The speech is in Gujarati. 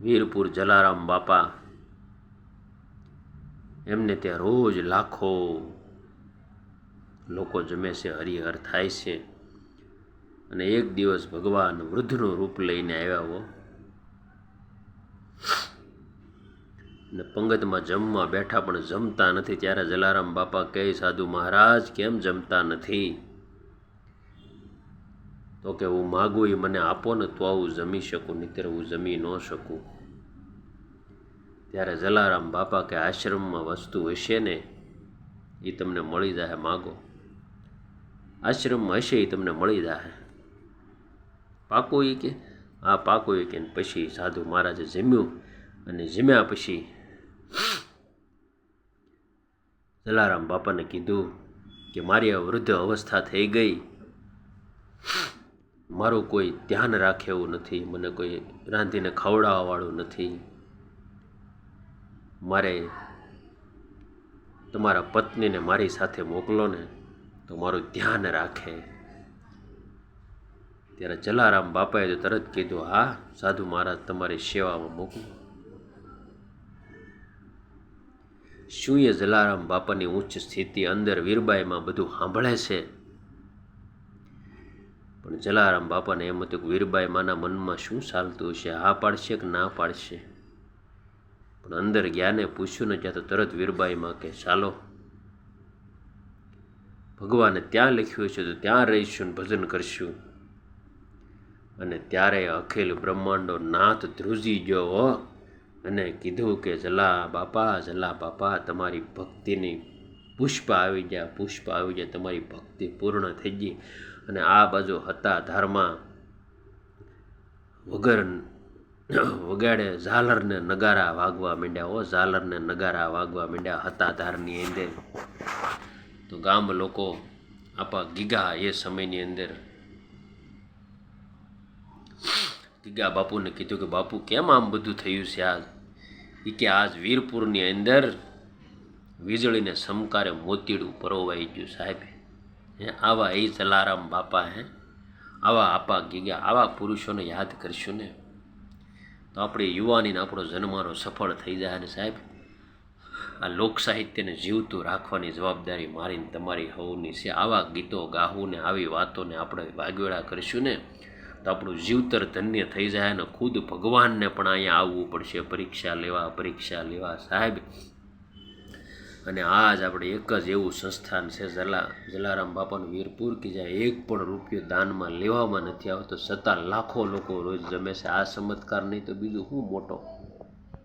વીરપુર જલારામ બાપા. એમને ત્યાં રોજ લાખો લોકો જમે છે, હરિહર થાય છે. અને એક દિવસ ભગવાન વૃદ્ધનું રૂપ લઈને આવ્યા હો. ને પંગતમાં જમવા બેઠા પણ જમતા નથી. ત્યારે જલારામ બાપા કહે, સાધુ મહારાજ, કેમ જમતા નથી? તો કે હું માગું એ મને આપો ને તો હું જમી શકું નહીતર હું જમી ન શકું. ત્યારે જલારામ બાપા કે આશ્રમમાં વસ્તુ હશે ને એ તમને મળી જાય માગો. આશ્રમમાં હશે એ તમને મળી જાય પાકો એ કે? આ પાકો એ કે પછી સાધુ મહારાજે જમ્યું અને જમ્યા પછી જલારામ બાપાને કીધું કે મારી આ વૃદ્ધ અવસ્થા થઈ ગઈ. મારું કોઈ ધ્યાન રાખે એવું નથી, મને કોઈ રાંધીને ખવડાવવાવાળું નથી. મારે તમારા પત્નીને મારી સાથે મોકલો ને તો મારું ધ્યાન રાખે. ત્યારે જલારામ બાપાએ તો તરત કીધું, હા, સાધુ મહારાજ, તમારી સેવામાં મોકલો શું એ જલારામ બાપાની ઉચ્ચ સ્થિતિ અંદર વીરબાઈમાં બધું સાંભળે છે? પણ જલારામ બાપાને એમ હતું કે વીરબાઈ માના મનમાં શું ચાલતું હશે? હા પાડશે કે ના પાડશે? પણ અંદર જ્ઞાને પૂછ્યું ને ત્યાં તો તરત વીરબાઈમાં કે, ચાલો. ભગવાને ત્યાં લખ્યું છે તો ત્યાં રહીશું ભજન કરશું. અને ત્યારે અખિલ બ્રહ્માંડો નાથ ધ્રુજી ગયો હો અને કીધું કે, જલા બાપા જલા બાપા, તમારી ભક્તિની પુષ્પ આવી ગયા, પુષ્પ આવી ગયા, તમારી ભક્તિ પૂર્ણ થઈ ગઈ. અને આ બાજુ હતા ધારમાં વગર વગાડે ઝાલરને નગારા વાગવા માંડ્યા, હો, ઝાલરને નગારા વાગવા માંડ્યા હતા ધારની અંદર. તો ગામ લોકો આપા ગીગા એ સમયની અંદર ગીગા બાપુને કીધું કે, બાપુ, કેમ આમ બધું થયું છે આજ? એ કે આજ વીરપુરની અંદર વીજળીને સમકારે મોતીડું પરોવાઈ ગયું સાહેબ. હે, આવા એ જલારામ બાપા હે, આવા આપા ગીગા, આવા પુરુષોને યાદ કરશું ને. તો આપણી યુવાનીને આપણો જન્મારો સફળ થઈ જાય ને સાહેબ. આ લોક સાહિત્યને જીવતું રાખવાની જવાબદારી મારીને તમારી હોવની છે. આવા ગીતો ગાવું ને આવી વાતોને આપણે વાગવેળા કરીશું ને, તો આપણું જીવતર ધન્ય થઈ જાય અને ખુદ ભગવાનને પણ અહીંયા આવવું પડશે. પરીક્ષા લેવા પરીક્ષા લેવા સાહેબ. અને આજ આપણે એક જ એવું સંસ્થાન છે, જલા, જલારામ બાપાનું વીરપુર, કે જ્યાં એક પણ રૂપિયો દાનમાં લેવામાં નથી આવતો, છતાં લાખો લોકો રોજ જમે છે. આ ચમત્કાર નહીં તો બીજું શું મોટો